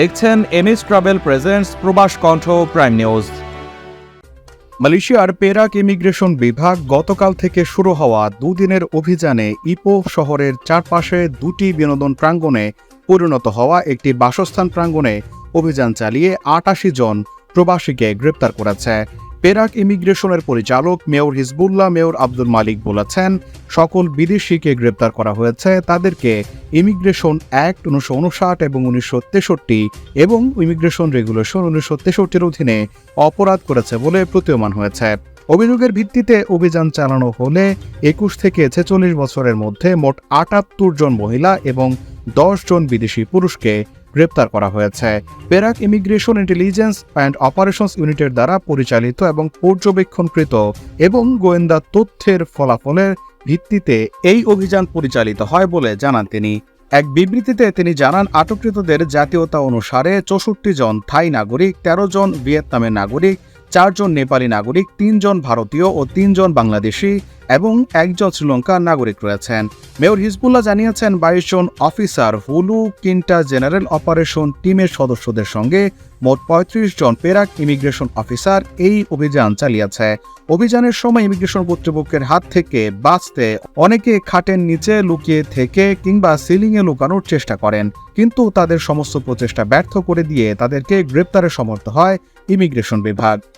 দেখছেন MS travel presents Probash Kantho prime news. মালয়েশিয়ার Perak immigration বিভাগ গতকাল থেকে শুরু হওয়া দুদিনের অভিযানে ইপো শহরের চারপাশে দুটি বিনোদন প্রাঙ্গণে পরিণত হওয়া একটি বাসস্থান প্রাঙ্গণে অভিযান চালিয়ে আটাশি জন প্রবাসীকে গ্রেপ্তার করেছে। পেরাক ইমিগ্রেশনের পরিচালক Meor Hezbullah Meor Abdul Malik বলেছেন, সকল বিদেশিকে গ্রেপ্তার করা হয়েছে, তাদেরকে ইমিগ্রেশন অ্যাক্ট উনিশশো উনষাট এবং উনিশশো তেষট্টি এবং ইমিগ্রেশন রেগুলেশন উনিশশো তেষট্টির অধীনে অপরাধ করেছে বলে প্রতীয়মান হয়েছে। অভিযোগের ভিত্তিতে অভিযান চালানো হলে একুশ থেকে ছেচল্লিশ বছরের মধ্যে মোট আটাত্তর জন মহিলা এবং দশ জন বিদেশি পুরুষকে গ্রেপ্তার করা হয়েছে। Perak immigration intelligence and operations ইউনিটের দ্বারা পরিচালিত এবং পর্যবেক্ষণকৃত এবং গোয়েন্দা তথ্যের ফলাফলের ভিত্তিতে এই অভিযান পরিচালিত হয় বলে জানান তিনি। এক বিবৃতিতে তিনি জানান, আটককৃতদের জাতীয়তা অনুসারে চৌষট্টি জন থাই নাগরিক ১৩ জন ভিয়েতনামের নাগরিক চারজন নেপালি নাগরিক তিনজন ভারতীয় ও তিনজন বাংলাদেশি এবং একজন শ্রীলঙ্কার নাগরিক রয়েছেন। মেয়র হিজবুল্লাহ জানিয়েছেন, বাইশ জন officer Hulu Kinta general operation টিমের সদস্যদের সঙ্গে মোট পঁয়ত্রিশ জন পেরাক ইমিগ্রেশন অফিসার এই অভিযান চালিয়েছে। অভিযানের সময় ইমিগ্রেশন কর্তৃপক্ষের হাত থেকে বাঁচতে অনেকে খাটের নিচে লুকিয়ে থেকে কিংবা সিলিংয়ে লুকানোর চেষ্টা করেন, কিন্তু তাদের সমস্ত প্রচেষ্টা ব্যর্থ করে দিয়ে তাদেরকে গ্রেপ্তারে সমর্থ হয় ইমিগ্রেশন বিভাগ।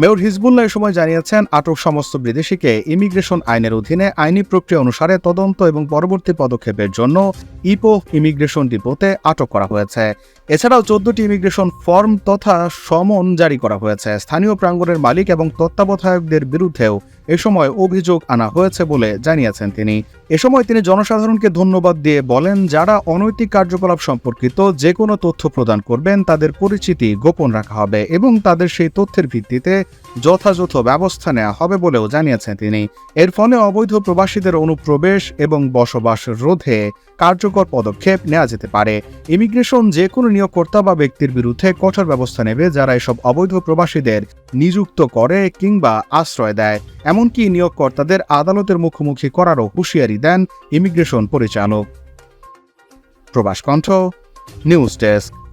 মেয়র হিজবুল্লাহ সময় জানিয়েছেন, আটক সমস্ত বিদেশিকে ইমিগ্রেশন আইনের অধীনে আইনি প্রক্রিয়া অনুসারে তদন্ত এবং পরবর্তী পদক্ষেপের জন্য ইপো ইমিগ্রেশন ডিপোতে আটক করা হয়েছে। এছাড়াও চোদ্দটি ইমিগ্রেশন ফর্ম তথা সমন জারি করা হয়েছে। স্থানীয় প্রাঙ্গণের মালিক এবং তত্ত্বাবধায়কদের বিরুদ্ধেও এ সময় অভিযোগ আনা হয়েছে বলে জানিয়েছেন তিনি। এ সময় তিনি জনসাধারণকে ধন্যবাদ দিয়ে বলেন, যারা অনৈতিক কার্যকলাপ সম্পর্কিত যে কোনো তথ্য প্রদান করবেন, তাদের পরিচিতি গোপন রাখা হবে এবং তাদের সেই তথ্যের ভিত্তিতে যথাযথ ব্যবস্থা নেওয়া হবে বলেও জানিয়েছেন তিনি। এর ফলে অবৈধ প্রবাসীদের অনুপ্রবেশ এবং বসবাস রোধে কার্যকর পদক্ষেপ নেওয়া যেতে পারে। ইমিগ্রেশন যে কোনো নিয়োগকর্তা বা ব্যক্তির বিরুদ্ধে কঠোর ব্যবস্থা নেবে যারা এসব অবৈধ প্রবাসীদের নিযুক্ত করে কিংবা আশ্রয় দেয়, এমনকি নিয়োগকর্তাদের আদালতের মুখোমুখি করারও হুঁশিয়ারি দেন ইমিগ্রেশন পরিচালক। প্রবাস কণ্ঠ, নিউজ ডেস্ক।